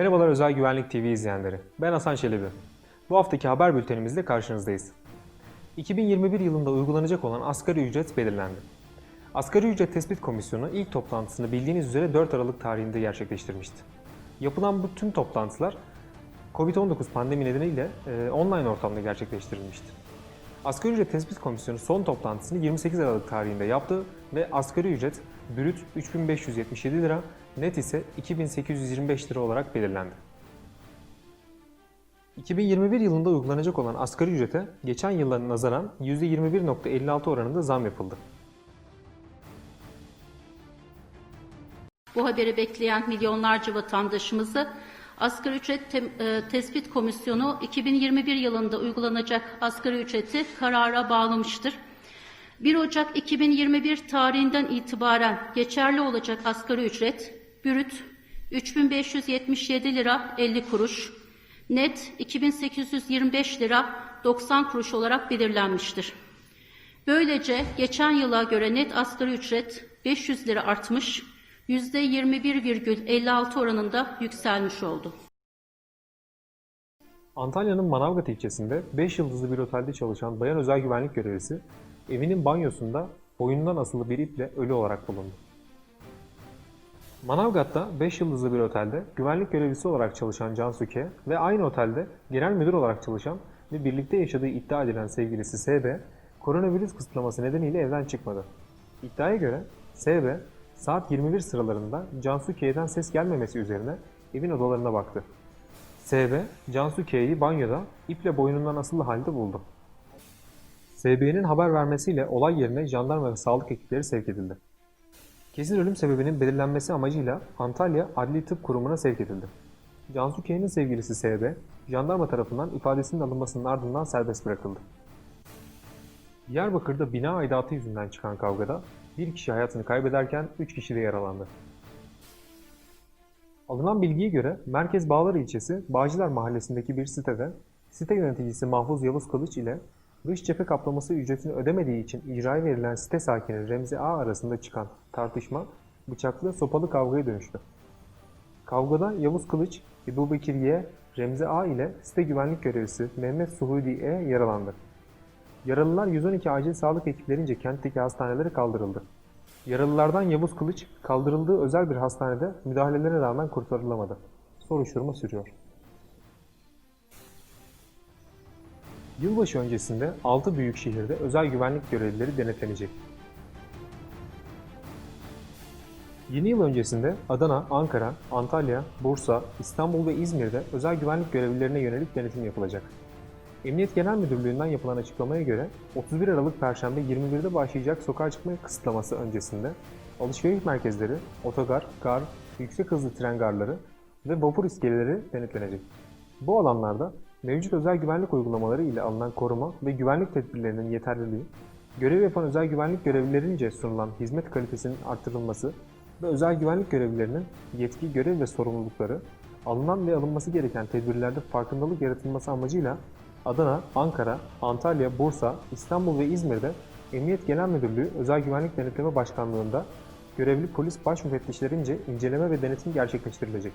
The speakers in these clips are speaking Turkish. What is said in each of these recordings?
Merhabalar Özel Güvenlik TV izleyenleri. Ben Hasan Çelebi. Bu haftaki haber bültenimizle karşınızdayız. 2021 yılında uygulanacak olan asgari ücret belirlendi. Asgari Ücret Tespit Komisyonu ilk toplantısını bildiğiniz üzere 4 Aralık tarihinde gerçekleştirmişti. Yapılan bu tüm toplantılar COVID-19 pandemi nedeniyle e, online ortamda gerçekleştirilmişti. Asgari Ücret Tespit Komisyonu son toplantısını 28 Aralık tarihinde yaptı ve asgari ücret brüt 3577 lira, net ise 2825 lira olarak belirlendi. 2021 yılında uygulanacak olan asgari ücrete geçen yıla nazaran %21.56 oranında zam yapıldı. Bu haberi bekleyen milyonlarca vatandaşımızı Asgari Ücret e, Tespit Komisyonu 2021 yılında uygulanacak asgari ücreti karara bağlamıştır. 1 Ocak 2021 tarihinden itibaren geçerli olacak asgari ücret brüt 3577 lira 50 kuruş, net 2825 lira 90 kuruş olarak belirlenmiştir. Böylece geçen yıla göre net asgari ücret 500 lira artmış, %21,56 oranında yükselmiş oldu. Antalya'nın Manavgat ilçesinde 5 yıldızlı bir otelde çalışan bayan özel güvenlik görevlisi evinin banyosunda boynundan asılı bir iple ölü olarak bulundu. Manavgat'ta 5 yıldızlı bir otelde güvenlik görevlisi olarak çalışan Cansu K ve aynı otelde genel müdür olarak çalışan ve birlikte yaşadığı iddia edilen sevgilisi SB, koronavirüs kısıtlaması nedeniyle evden çıkmadı. İddiaya göre SB saat 21 sıralarında Cansu K'den ses gelmemesi üzerine evin odalarına baktı. SB, Cansu K'yi banyoda iple boynundan asılı halde buldu. SB'nin haber vermesiyle olay yerine jandarma ve sağlık ekipleri sevk edildi. Kesin ölüm sebebinin belirlenmesi amacıyla Antalya Adli Tıp Kurumu'na sevk edildi. Cansu K'nin sevgilisi SB, jandarma tarafından ifadesinin alınmasının ardından serbest bırakıldı. Diyarbakır'da bina aidatı yüzünden çıkan kavgada bir kişi hayatını kaybederken 3 kişi de yaralandı. Alınan bilgiye göre Merkez Bağlar ilçesi Bağcılar mahallesindeki bir sitede site yöneticisi Mahfuz Yavuz Kılıç ile dış cephe kaplaması ücretini ödemediği için icraya verilen site sakini Remzi A arasında çıkan tartışma bıçaklı sopalı kavgaya dönüştü. Kavgada Yavuz Kılıç, Ebu Bekir Y, Remzi A ile site güvenlik görevlisi Mehmet Suhudi E yaralandı. Yaralılar 112 acil sağlık ekiplerince kentteki hastanelere kaldırıldı. Yaralılardan Yavuz Kılıç kaldırıldığı özel bir hastanede müdahalelere rağmen kurtarılamadı. Soruşturma sürüyor. Yılbaşı öncesinde 6 büyük şehirde özel güvenlik görevlileri denetlenecek. Yeni yıl öncesinde Adana, Ankara, Antalya, Bursa, İstanbul ve İzmir'de özel güvenlik görevlilerine yönelik denetim yapılacak. Emniyet Genel Müdürlüğü'nden yapılan açıklamaya göre 31 Aralık Perşembe 21'de başlayacak sokağa çıkma kısıtlaması öncesinde alışveriş merkezleri, otogar, gar, yüksek hızlı tren garları ve vapur iskeleleri denetlenecek. Bu alanlarda mevcut özel güvenlik uygulamaları ile alınan koruma ve güvenlik tedbirlerinin yeterliliği, görev yapan özel güvenlik görevlilerince sunulan hizmet kalitesinin artırılması ve özel güvenlik görevlilerinin yetki, görev ve sorumlulukları, alınan ve alınması gereken tedbirlerde farkındalık yaratılması amacıyla Adana, Ankara, Antalya, Bursa, İstanbul ve İzmir'de Emniyet Genel Müdürlüğü Özel Güvenlik Denetleme Başkanlığı'nda görevli polis baş müfettişlerince inceleme ve denetim gerçekleştirilecek.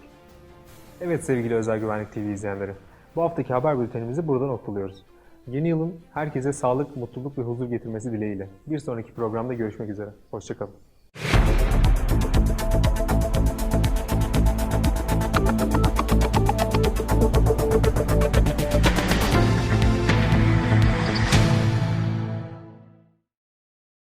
Evet sevgili Özel Güvenlik TV izleyenleri, bu haftaki haber bültenimizi burada noktalıyoruz. Yeni yılın herkese sağlık, mutluluk ve huzur getirmesi dileğiyle. Bir sonraki programda görüşmek üzere. Hoşçakalın.